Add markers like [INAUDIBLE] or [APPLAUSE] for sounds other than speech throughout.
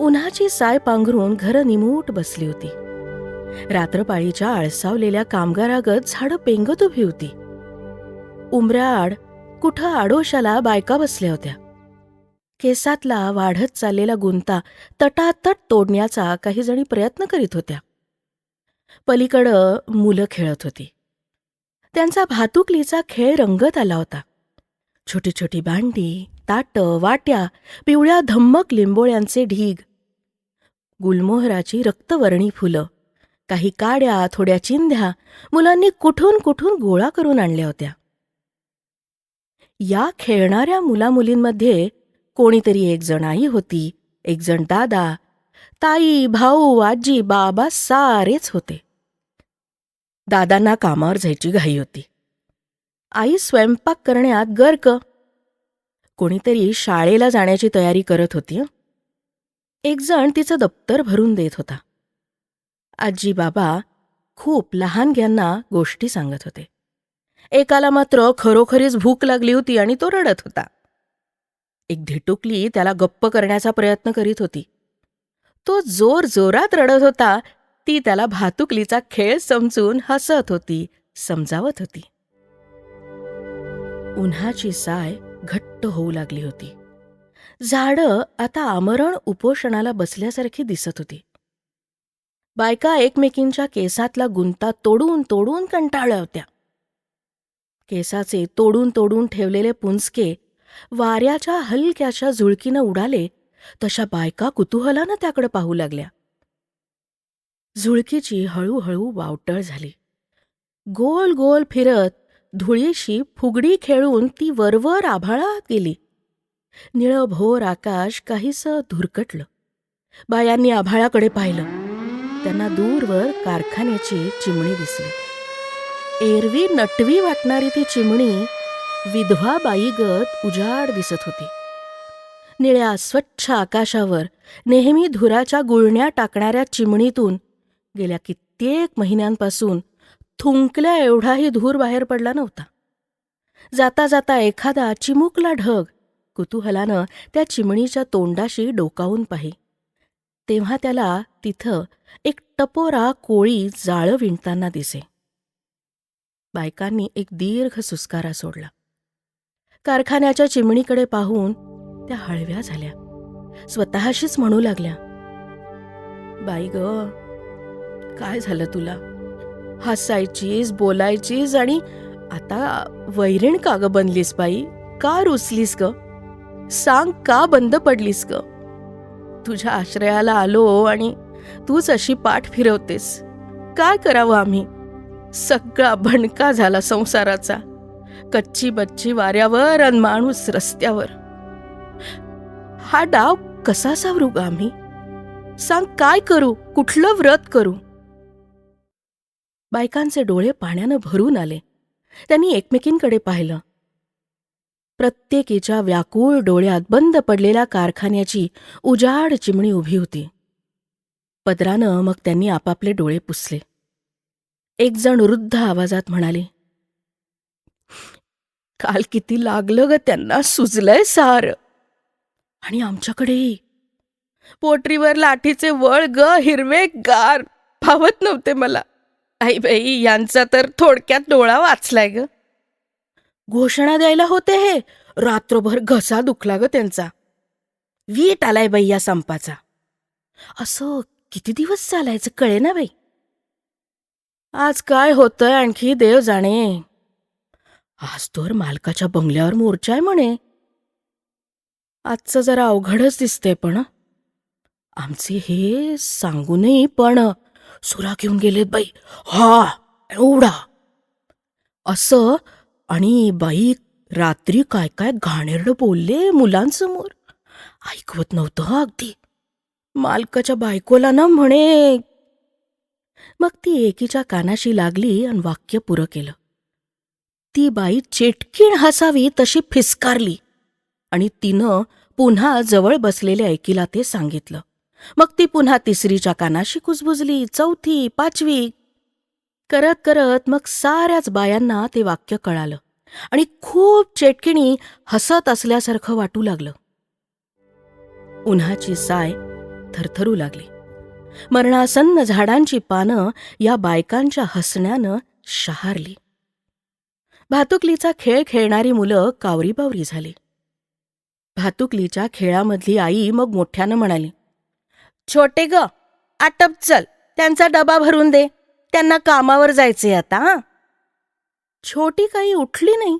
उन्हाची साय पांघरून घरं निमूट बसली होती. रात्रपाळीच्या आळसावलेल्या कामगारागत झाडं पेंगत उभी होती. उमऱ्याआड कुठं आडोशाला बायका बसल्या होत्या. केसातला वाढत चाललेला गुंता तटातट तोडण्याचा काही जणी प्रयत्न करीत होत्या. पलीकडं मुलं खेळत होती. त्यांचा भातुकलीचा खेळ रंगत आला होता. छोटी छोटी भांडी ताटं वाट्या पिवळ्या धम्मक लिंबोळ्यांचे ढीग. गुलमोहराची रक्तवर्णी फुलं. काही काड्या थोड्या चिंध्या मुलांनी कुठून कुठून गोळा करून आणल्या होत्या. या खेळणाऱ्या मुलामुलींमध्ये कोणीतरी एक जण आई होती एक जण दादा ताई भाऊ आजी बाबा सारेच होते. दादांना कामावर जायची घाई होती. आई स्वयंपाक करण्यात गर्क कोणीतरी शाळेला जाण्याची तयारी करत होती एकजण तिचं दप्तर भरून देत होता. आजी बाबा खूप लहानग्यांना गोष्टी सांगत होते. एकाला मात्र खरोखरीच भूक लागली होती आणि तो रडत होता. एक धिटुकली त्याला गप्प करण्याचा प्रयत्न करीत होती. तो जोर जोरात रडत होता ती त्याला भातुकलीचा खेळ समजून हसत होती समजावत होती. उन्हाची साय घट्ट होऊ लागली होती. झाडं आता आमरण उपोषणाला बसल्यासारखी दिसत होती. बायका एकमेकींच्या केसातला गुंता तोडून तोडून कंटाळल्या होत्या. केसाचे तोडून तोडून ठेवलेले पुंजके वाऱ्याच्या हलक्याच्या झुळकीनं उडाले तशा बायका कुतूहलानं त्याकडे पाहू लागल्या. झुळकीची हळूहळू वावटळ झाली. गोल गोल फिरत धुळीशी फुगडी खेळून ती वरवर आभाळात गेली. निळभोर आकाश काहीसं धुरकटलं. बायांनी आभाळाकडे पाहिलं. त्यांना दूरवर कारखान्याची चिमणी दिसली. एरवी नटवी वाटणारी ती चिमणी विधवा बाईगत उजाड दिसत होती. निळ्या स्वच्छ आकाशावर नेहमी धुराच्या गुळण्या टाकणाऱ्या चिमणीतून गेल्या कित्येक महिन्यांपासून थुंकल्या एवढाही धूर बाहेर पडला नव्हता. जाता जाता एखादा चिमुकला ढग कुतूहलानं त्या चिमणीच्या तोंडाशी डोकावून पाही. तेव्हा त्याला तिथं एक टपोरा कोळी जाळं विणताना दिसे. बायकांनी एक दीर्घ सुस्कारा सोडला. कारखान्याच्या चिमणीकडे पाहून त्या हळव्या झाल्या. स्वतःशीच म्हणू लागल्या बाई ग काय झालं तुला? हसायचीस बोलायचीस आणि आता वैरीण का ग बनलीस बाई? का रुसलीस ग? सांग का बंद पडलीस ग? तुझ्या आश्रयाला आलो आणि तूच अशी पाठ फिरवतेस. काय करावं आम्ही? सगळा भणका झाला संसाराचा. कच्ची बच्ची वाऱ्यावर आणि माणूस रस्त्यावर. हा डाव कसा सावरू ग आम्ही? सांग काय करू? कुठलं व्रत करू? बायकांचे डोळे पाण्यानं भरून आले. त्यांनी एकमेकींकडे पाहिलं. प्रत्येकीच्या व्याकुळ डोळ्यात बंद पडलेल्या कारखान्याची उजाड चिमणी उभी होती. पदरानं मग त्यांनी आपापले डोळे पुसले. एकजण वृद्ध आवाजात म्हणाले काल किती लागलं ग त्यांना सुजलंय सार. आणि आमच्याकडे पोटरीवर लाठीचे वळ ग हिरवे गार फावत नव्हते मला. आई बाई यांचा तर थोडक्यात डोळा वाचलाय ग. घोषणा द्यायला होते हे. रात्रभर घसा दुखला ग त्यांचा. वीट आलाय बाई या संपाचा. असं किती दिवस चालायचं कळे ना बाई. आज काय होतंय आणखी देव जाणे. आज तर मालकाच्या बंगल्यावर मोर्चा आहे म्हणे. आजचं जरा अवघडच दिसतंय पण आमचे हे सांगूनही पण सुरा घेऊन गेलेत बाई. हा एवढा. असं आणि बाई रात्री काय काय घाणेरडं बोलले मुलांसमोर. ऐकवत नव्हतं अगदी. मालकाच्या बायकोला ना म्हणे. मग ती एकीच्या कानाशी लागली आणि वाक्य पुरं केलं. ती बाई चेटकीण हसावी तशी फिसकारली. आणि तिनं पुन्हा जवळ बसलेल्या एकीला ते सांगितलं. मग ती पुन्हा तिसरीच्या कानाशी कुजबुजली. चौथी पाचवी. करत करत मग साऱ्याच बायांना ते वाक्य कळालं आणि खूप चेटकिणी हसत असल्यासारखं वाटू लागलं. उन्हाची साय थरथरू लागली. मरणासन्न झाडांची पानं या बायकांच्या हसण्यानं शहारली. भातुकलीचा खेळ खेळणारी मुलं कावरीबावरी झाली. भातुकलीच्या खेळामधली आई मग मोठ्यानं म्हणाली छोटे ग आटप चल त्यांचा डबा भरून दे. त्यांना कामावर जायचे आता छोटी काही उठली नाही.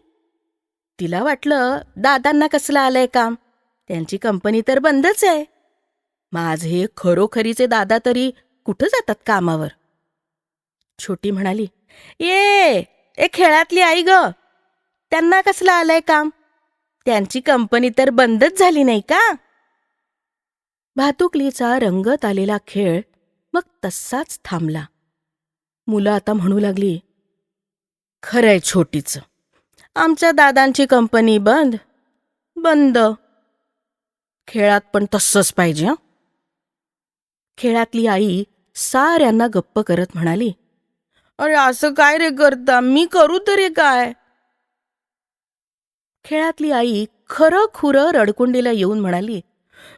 तिला वाटलं दादांना कसलं आलंय काम. त्यांची कंपनी तर बंदच आहे. माझे खरोखरीचे दादा तरी कुठं जातात कामावर? छोटी म्हणाली ये ए खेळातली आई ग त्यांना कसलं आलंय काम? त्यांची कंपनी तर बंदच झाली नाही का? भातुकलीचा रंगत आलेला खेळ मग तसाच थांबला. मुलं आता म्हणू लागली खरंय छोटीचं. आमच्या दादांची कंपनी बंद. बंद. खेळात पण तसंच पाहिजे हं. खेळातली आई साऱ्यांना गप्प करत म्हणाली अरे असं काय रे करता मी करू तरी काय? खेळातली आई खरं खुरं रडकुंडीला येऊन म्हणाली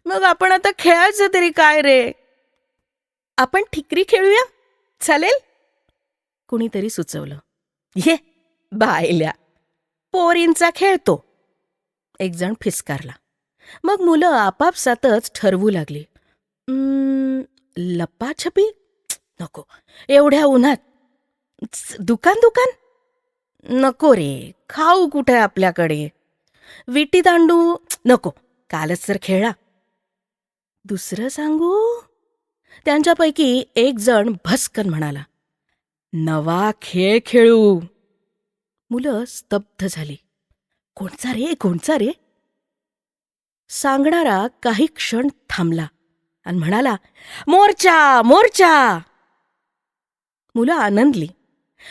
मग आपण आता खेळायचं तरी काय रे? आपण ठिकरी खेळूया? चालेल? कुणीतरी सुचवलं. ये बायल्या. पोरींचा खेळतो एक जण फिसकारला. मग मुलं आपापसातच ठरवू लागली. "उम्म, लपाछपी? नको एवढ्या उन्हात. दुकान दुकान? नको रे खाऊ कुठे आपल्याकडे? विटी दांडू नको कालच तर खेळा. दुसरं सांगू? त्यांच्यापैकी एक जण भस्कन म्हणाला नवा खेळ खेळू. मुलं स्तब्ध झाली. कोणचा रे कोणचा रे? सांगणारा काही क्षण थांबला आणि म्हणाला मोर्चा मोर्चा. मुलं आनंदली.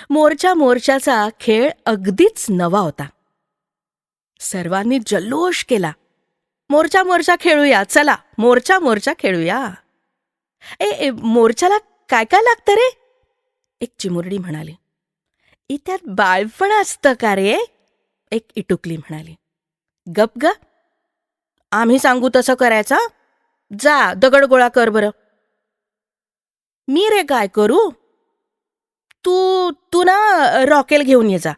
मोर्चा मोर्चाचा खेळ अगदीच नवा होता. सर्वांनी जल्लोष केला. मोर्चा मोर्चा खेळूया. चला मोर्चा मोर्चा खेळूया. ए ए, मोर्चाला काय काय लागतं रे? एक चिमुरडी म्हणाली. इत्यात बाळपण असतं का रे? एक इटुकली म्हणाली. गप ग. आम्ही सांगू तसं करायचं? जा दगड गोळा कर बरं. मी रे काय करू? तू तू ना रॉकेल घेऊन ये जा.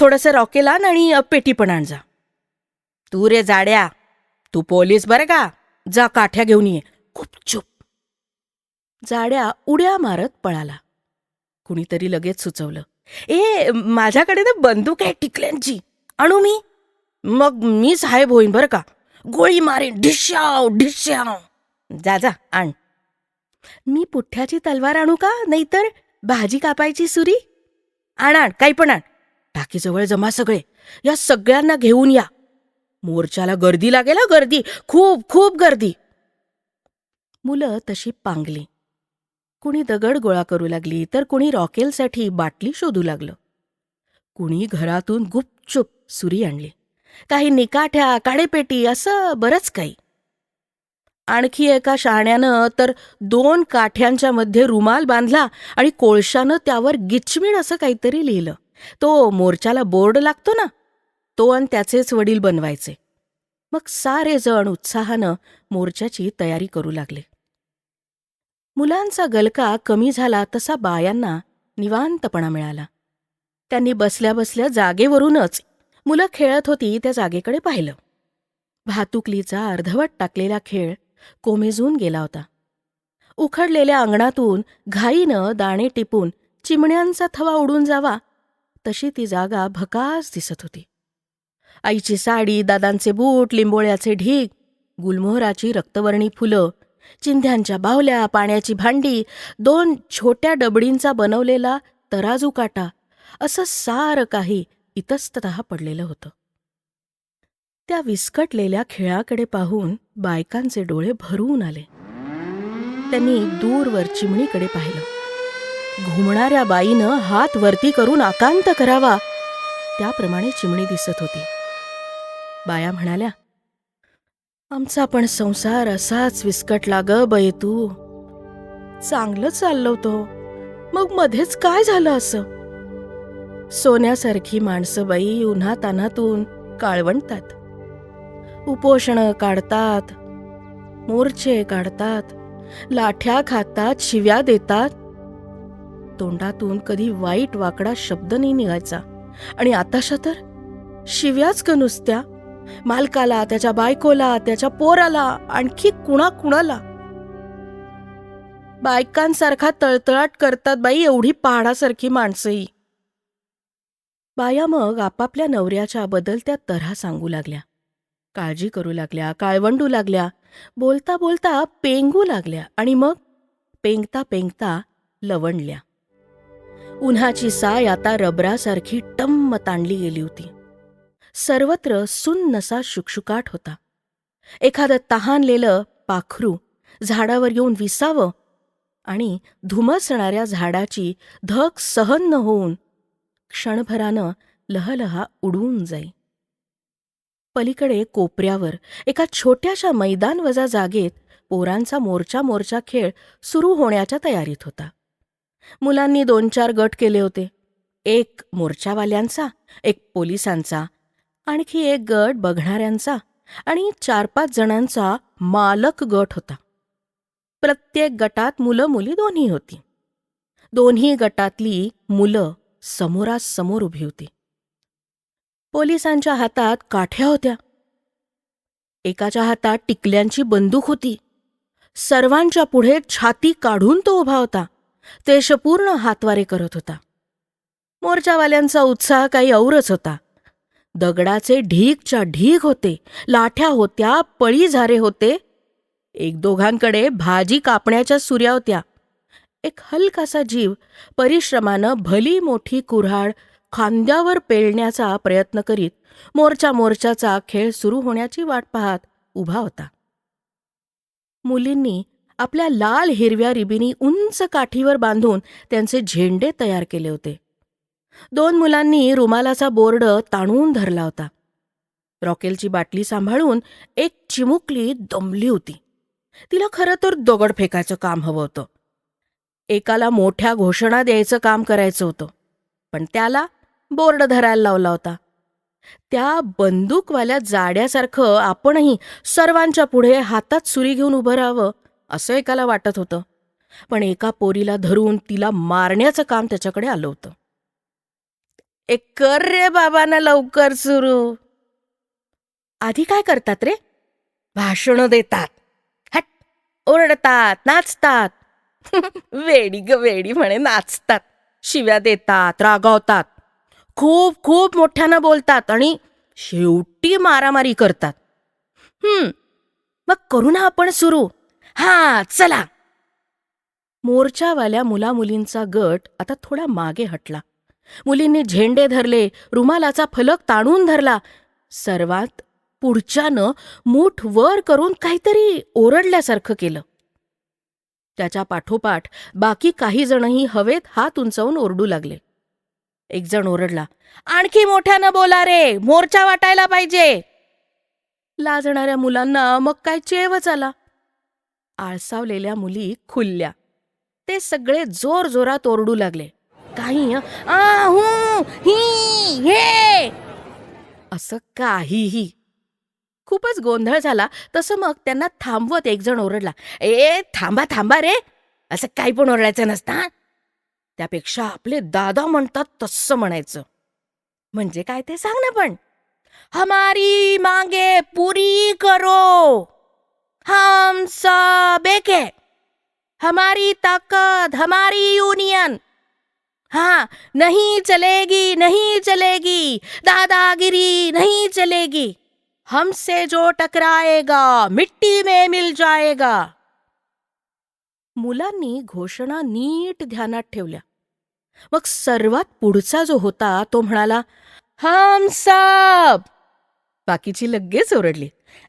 थोडंसं रॉकेल आण आणि पेटी पण आण जा. तू रे जाड्या. तू पोलीस बरं का? जा काठ्या घेऊन ये. खूप चुप. जाड्या उड्या मारत पळाला. कुणीतरी लगेच सुचवलं. ए माझ्याकडे ना बंदूक आहे टिकल्यांची. आणू मी? मग मी साहेब होईन बरं का. गोळी मारेन. ढिश्याव ढिश्याव. जा जा आण. मी पुठ्याची तलवार आणू का? नाहीतर भाजी कापायची सुरी? आण आण. काही पण आण. टाकीजवळ जमा सगळे. या सगळ्यांना घेऊन या. मोर्चाला गर्दी लागेल गर्दी. खूप खूप गर्दी. मुलं तशी पांगली. कुणी दगड गोळा करू लागली तर कुणी रॉकेलसाठी बाटली शोधू लागलं. कुणी घरातून गुपचूप सुरी आणली. काही निकाठ्या काडेपेटी असं बरंच काही. आणखी एका शहाण्यानं तर दोन काठ्यांच्या मध्ये रुमाल बांधला आणि कोळशानं त्यावर गिचमीड असं काहीतरी लिहिलं. तो मोर्चाला बोर्ड लागतो ना तो आणि त्याचेच वडील बनवायचे. मग सारे जण उत्साहानं मोर्चाची तयारी करू लागले. मुलांचा गलका कमी झाला तसा बायांना निवांतपणा मिळाला. त्यांनी बसल्या बसल्या जागेवरूनच मुलं खेळत होती त्या जागेकडे पाहिलं. भातुकलीचा अर्धवट टाकलेला खेळ कोमेजून गेला होता. उखडलेल्या अंगणातून घाईनं दाणे टिपून चिमण्यांचा थवा उडून जावा तशी ती जागा भकास दिसत होती. आईची साडी दादांचे बूट लिंबोळ्याचे ढीग गुलमोहराची रक्तवर्णी फुलं चिंध्यांच्या बाहुल्या पाण्याची भांडी दोन छोट्या डबडींचा बनवलेला तराजू काटा असं सारं काही इतस्तत पडलेलं होतं. त्या विस्कटलेल्या खेळाकडे पाहून बायकांचे डोळे भरून आले. त्यांनी दूरवर चिमणीकडे पाहिलं. घुमणाऱ्या बाईनं हात वरती करून आकांत करावा. त्याप्रमाणे चिमणी दिसत होती. बाया म्हणाल्या आमचा पण संसार असाच विस्कटला ग बये तू. चांगलं चाललो तो मग मध्येच काय झालं असं? सोन्यासारखी माणसं बाई उन्हात अनातून काळवणतात उपोषणं काढतात मोर्चे काढतात लाठ्या खातात शिव्या देतात. तोंडातून कधी वाईट वाकडा शब्द नाही निघायचा. आणि आताशा तर शिव्याच का नुसत्या. मालकाला त्याच्या बायकोला त्याच्या पोराला आणखी कुणा कुणाला बायकांसारखा तळतळाट करतात बाई एवढी पहाडासारखी माणसंही. बाया मग आपापल्या नवऱ्याच्या बदलत्या तऱ्हा सांगू लागल्या. काळजी करू लागल्या काळवंडू लागल्या बोलता बोलता पेंगू लागल्या आणि मग पेंगता पेंगता लवणल्या उन्हाची साय आता रबरासारखी टम्म ताणली गेली होती. सर्वत्र सुन्नसा शुकशुकाट होता. एखादं तहानलेलं पाखरू झाडावर येऊन विसावं आणि धुमसणाऱ्या झाडाची धक सहन न होऊन क्षणभरानं लहलहा उडवून जाई. पलीकडे कोपऱ्यावर एका छोट्याशा मैदानवजा जागेत पोरांचा मोर्चा मोर्चा खेळ सुरू होण्याच्या तयारीत होता. मुलांनी दोन चार गट केले होते. एक मोर्चावाल्यांचा एक पोलिसांचा आणखी एक गट बघणाऱ्यांचा आणि चार पाच जणांचा मालक गट होता. प्रत्येक गटात मुलं मुली दोन्ही होती. दोन्ही गटातली मुलं समोरासमोर उभी होती. पोलिसांच्या हातात काठ्या होत्या. एकाच्या हातात टिकल्यांची बंदूक होती. सर्वांच्या पुढे छाती काढून तो उभा होता. देशपूर्ण हातवारे करत होता. मोर्चावाल्यांचा उत्साह काही औरच होता. दगडाचे ढीकच्या ढीक होते लाठ्या होत्या पळी झारे होते. एक दोघांकडे भाजी कापण्याच्या सुऱ्या होत्या. एक हलकासा जीव परिश्रमानं भली मोठी कुऱ्हाड खांद्यावर पेलण्याचा प्रयत्न करीत मोर्चा मोर्चाचा खेळ सुरू होण्याची वाट पाहत उभा होता. मुलींनी आपल्या लाल हिरव्या रिबिनी उंच काठीवर बांधून त्यांचे झेंडे तयार केले होते. दोन मुलांनी रुमालाचा बोर्ड ताणून धरला होता. रॉकेलची बाटली सांभाळून एक चिमुकली दमली होती. तिला खरं तर दगड फेकायचं काम हवं होतं. एकाला मोठ्या घोषणा द्यायचं काम करायचं होतं पण त्याला बोर्ड धरायला लावला होता. त्या बंदूकवाल्या जाड्यासारखं आपणही सर्वांच्या पुढे हातात सुरी घेऊन उभं राहावं असं एकाला वाटत होतं. पण एका पोरीला धरून तिला मारण्याचं काम त्याच्याकडे आलं होतं. एक कर रे बाबांना लवकर सुरू. आधी काय करतात रे? भाषण देतात. हट ओरडतात नाचतात. [LAUGHS] वेडी ग वेडी म्हणे नाचतात. शिव्या देतात रागावतात. खूप खूप मोठ्यानं बोलतात आणि शेवटी मारामारी करतात. हम्म मग करू ना आपण सुरू. हा चला. मोर्चावाल्या मुलामुलींचा गट आता थोडा मागे हटला. मुलींनी झेंडे धरले रुमालाचा फलक ताणून धरला. सर्वात पुढच्यानं मूठ वर करून काहीतरी ओरडल्यासारखं केलं. त्याच्या पाठोपाठ बाकी काही जणही हवेत हात उंचावून ओरडू लागले. एक जण ओरडला आणखी मोठ्यानं बोला रे मोर्चा वाटायला पाहिजे. लाजणाऱ्या मुलांना मग काय चेवच आला. आळसावलेल्या मुली खुलल्या. ते सगळे जोर जोरात ओरडू लागले. काही आ ही हे असं काहीही. खूपच गोंधळ झाला. तसं मग त्यांना थांबवत एक जण ओरडला. ए थांबा थांबा रे. असं काही पण ओरडायचं नसता त्यापेक्षा आपले दादा म्हणतात तसं म्हणायचं. म्हणजे काय ते सांग ना पण. हमारी मागे पुरी करो. हम बेके हमारी ताकद हमारी युनियन हाँ नहीं चलेगी नहीं चलेगी। दादागिरी नहीं चलेगी। हमसे जो टकराएगा मिट्टी में मिल जाएगा। मुलांनी घोषणा नीट ध्यानात ठेवल्या. मग सर्वात पुढचा जो होता तो म्हणाला हम सब! बाकीची लगेच ओरडली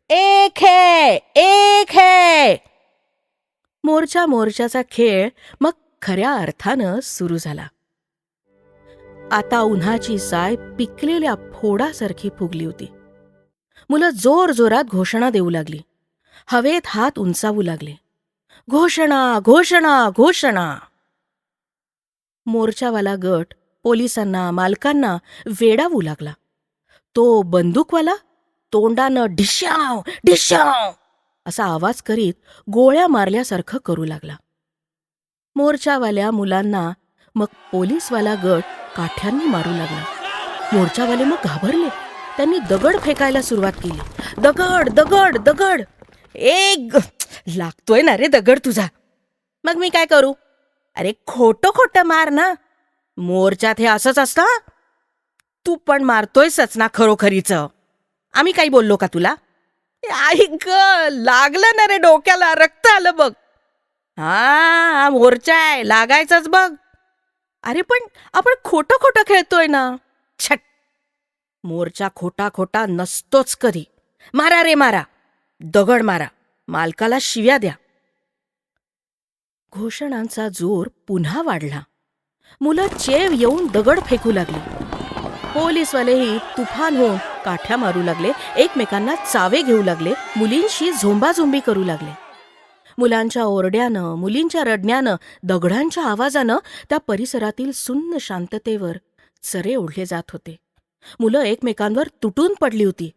एक है एक है! मोर्चा मोर्चाचा खेळ मग खऱ्या अर्थानं सुरू झाला. आता उन्हाची साय पिकलेल्या फोडासारखी फुगली होती. मुलं जोर जोरात घोषणा देऊ लागली. हवेत हात उंचावू लागले. घोषणा घोषणा घोषणा! मोर्चावाला गट पोलिसांना मालकांना वेडावू लागला. तो बंदूकवाला तोंडानं ढिश्याव ढिश्याव असा आवाज करीत गोळ्या मारल्यासारखं करू लागला. मोर्चावाल्या मुलांना मग पोलीसवाला गट काठ्यांनी मारू लागला. मोर्चावाले मग घाबरले. त्यांनी दगड फेकायला सुरुवात केली. दगड दगड दगड. एक लागतोय ना रे दगड तुझा. मग मी काय करू? अरे खोटं खोटं मार ना. मोर्चात हे असंच असतं? तू पण मारतोयसच ना खरोखरीच. आम्ही काही बोललो का तुला? आई ग लागलं ना रे डोक्याला रक्त आलं बघ. हा हा मोर्चा आहे लागायचंच बघ. अरे पण आपण खोटं खोटं खेळतोय ना. छट. मोरचा खोटा खोटा नसतोच कधी. मारा रे मारा. दगड मारा. मालकाला शिव्या द्या. घोषणांचा जोर पुन्हा वाढला. मुलं चेव येऊन दगड फेकू लागली. पोलीसवालेही तुफान होऊन काठ्या मारू लागले. एकमेकांना चावे घेऊ लागले. मुलींशी झोंबाझोंबी करू लागले. मुलांच्या ओरड्यानं मुलींच्या रडण्यानं दगडांच्या आवाजानं त्या परिसरातील सुन्न शांततेवर चरे ओढले जात होते. मुलं एकमेकांवर तुटून पडली होती.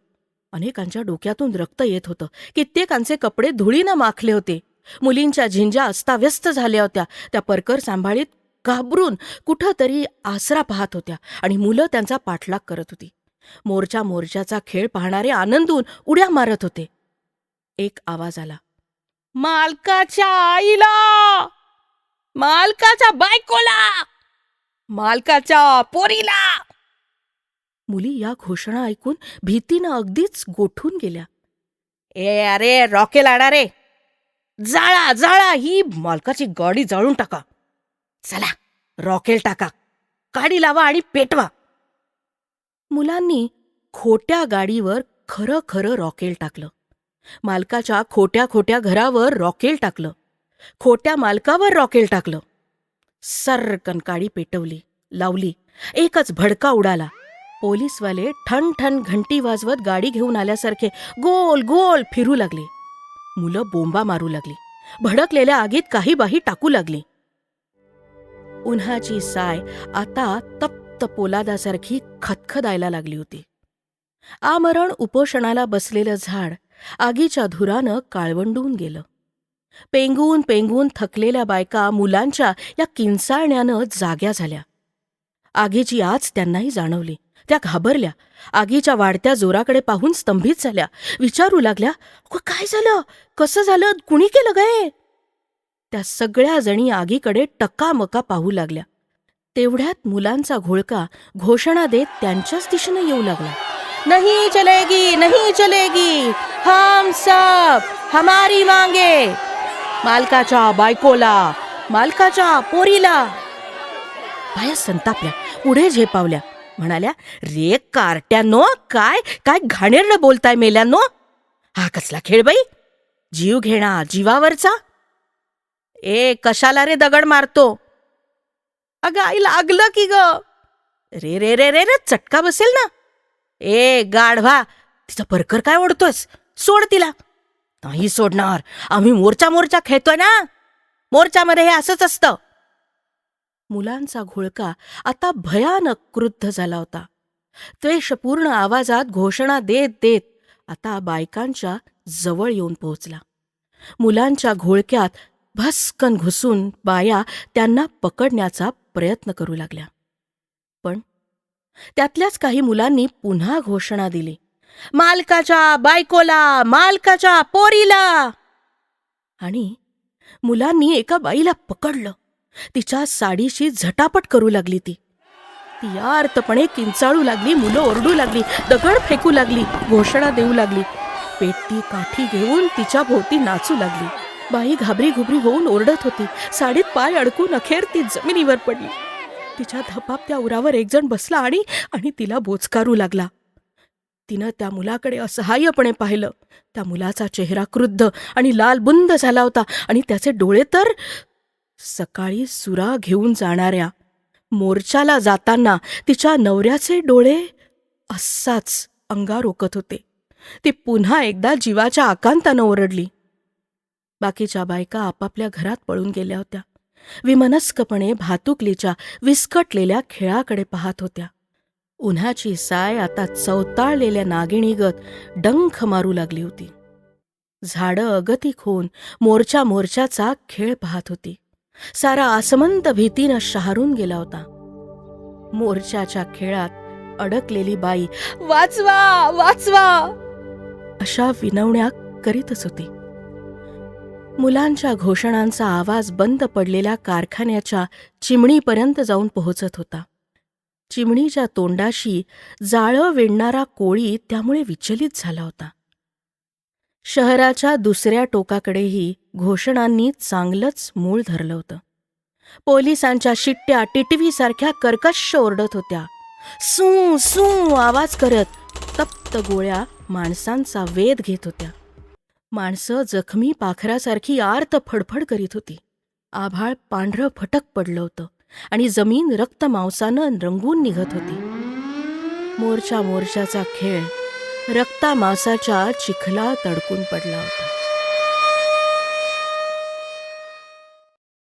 अनेकांच्या डोक्यातून रक्त येत होतं. कित्येकांचे कपडे धुळीनं माखले होते. मुलींच्या झिंजा अस्ताव्यस्त झाल्या होत्या. त्या परकर सांभाळीत घाबरून कुठं तरी आसरा पाहत होत्या आणि मुलं त्यांचा पाठलाग करत होती. मोर्चा मोर्चाचा खेळ पाहणारे आनंदून उड्या मारत होते. एक आवाज आला. मालकाच्या आईला. मालकाच्या बायकोला. मालकाच्या पोरीला. मुली या घोषणा ऐकून भीतीनं अगदीच गोठून गेल्या. ए अरे रॉकेल आणा रे. जाळा जाळा ही मालकाची गाडी जाळून टाका. चला रॉकेल टाका. गाडी लावा आणि पेटवा. मुलांनी खोट्या गाडीवर खरं खरं रॉकेल टाकलं. मालकाच्या खोट्या खोट्या घरावर रॉकेल टाकलं. खोट्या मालकावर रॉकेल टाकलं. सर्रकन काडी पेटवली लावली. एकच भडका उडाला. पोलीसवाले ठण ठण घंटी वाजवत गाडी घेऊन आल्यासारखे गोल गोल फिरू लागले. मुलं बोंबा मारू लागली. भडकलेल्या आगीत काही बाही टाकू लागली. उन्हाची साय आता तप्त पोलादासारखी खतखदायला लागली होती. आमरण उपोषणाला बसलेलं झाड आगीच्या धुरानं काळवंडून गेलं. पेंगून पेंगून थकलेल्या बायका मुलांच्या या किंचाळण्यानं जाग्या झाल्या. आगीची आज त्यांनाही जाणवली. त्या घाबरल्या. आगीच्या वाढत्या जोराकडे पाहून स्तंभित झाल्या. विचारू लागल्या काय झालं? कसं झालं? कुणी केलं गे त्या सगळ्या जणी आगीकडे टक्कामका पाहू लागल्या. तेवढ्यात मुलांचा घोळका घोषणा देत त्यांच्याच दिशेनं येऊ लागला. नाही चलेगी नाही चलेगी. हम सब हमारी मांगे। मालकाच्या बायकोला मालकाच्या पोरीला. बाया संतापल्या पुढे झेपावल्या. म्हणाल्या रे कार्ट्यानो काय काय घाणेरडं बोलताय मेल्यांनो? हा कसला खेळ बाई? जीव घेणा जीवावरचा? ए कशाला रे दगड मारतो? अगं आई लागलं की ग. रे रे रे रे रे चटका बसेल ना. ए गाढवा तिचा परकर काय ओढतोयस? सोड तिला. नाही सोडणार. आम्ही मोर्चा मोर्चा खेळतोय ना? मोर्चामध्ये हे असंच असतं. मुलांचा घोळका आता भयानक क्रुद्ध झाला होता. त्वेषपूर्ण आवाजात घोषणा देत देत आता बायकांच्या जवळ येऊन पोहोचला. मुलांच्या घोळक्यात भस्कन घुसून बाया त्यांना पकडण्याचा प्रयत्न करू लागल्या. पण त्यातल्याच काही मुलांनी पुन्हा घोषणा दिली. मालकाच्या बायकोला मालकाच्या पोरीला. आणि मुलांनी एका बाईला पकडलं. तिच्या साडीशी झटापट करू लागली ती. ती आर्तपणे किंचाळू लागली मुलं ओरडू लागली दगड फेकू लागली घोषणा देऊ लागली. पेटती काठी घेऊन तिच्या भोवती नाचू लागली. बाई घाबरी घुबरी होऊन ओरडत होती. साडीत पाय अडकून अखेर ती जमिनीवर पडली. तिच्या धपाप त्या उरावर एकजण बसला आणि आणि तिला बोचकारू लागला. तिनं त्या मुलाकडे असहाय्यपणे पाहिलं. त्या मुलाचा चेहरा क्रुद्ध आणि लालबुंद झाला होता आणि त्याचे डोळे तर सकाळी सुरा घेऊन जाणाऱ्या मोर्चाला जाताना तिच्या नवऱ्याचे डोळे असाच अंगार ओकत होते. ती पुन्हा एकदा जीवाच्या आकांतानं ओरडली. बाकीच्या बायका आपापल्या घरात पळून गेल्या होत्या. विमनस्कपणे भातुकलीच्या विस्कटलेल्या खेळाकडे पाहत होत्या. उन्हाची साय आता चवताळलेल्या नागिणीगत डंख मारू लागली होती. झाडं अगतिक होऊन मोर्चा मोर्चाचा खेळ पाहत होती. सारा आसमंत भीतीनं शहारून गेला होता. मोर्चाच्या खेळात अडकलेली बाई वाचवा वाचवा! अशा विनवण्या करीतच होती. मुलांच्या घोषणांचा आवाज बंद पडलेल्या कारखान्याच्या चिमणीपर्यंत जाऊन पोहोचत होता. चिमणीच्या तोंडाशी जाळं विणणारा कोळी त्यामुळे विचलित झाला होता. शहराच्या दुसऱ्या टोकाकडेही घोषणांनी चांगलंच मूळ धरलं होतं. पोलिसांच्या शिट्ट्या टिटवीसारख्या कर्कश ओरडत होत्या. सू सू आवाज करत तप्त गोळ्या माणसांचा वेध घेत होत्या. माणसं जखमी पाखरासारखी आर्त फडफड करीत होती. आभाळ पांढरं फटक पडलं होतं. आणि जमीन रक्त मांसानं रंगून निघत होती. मोर्चा मोर्चाचा खेळ रक्ता मांसाच्या चिखला तडकून पडला होता.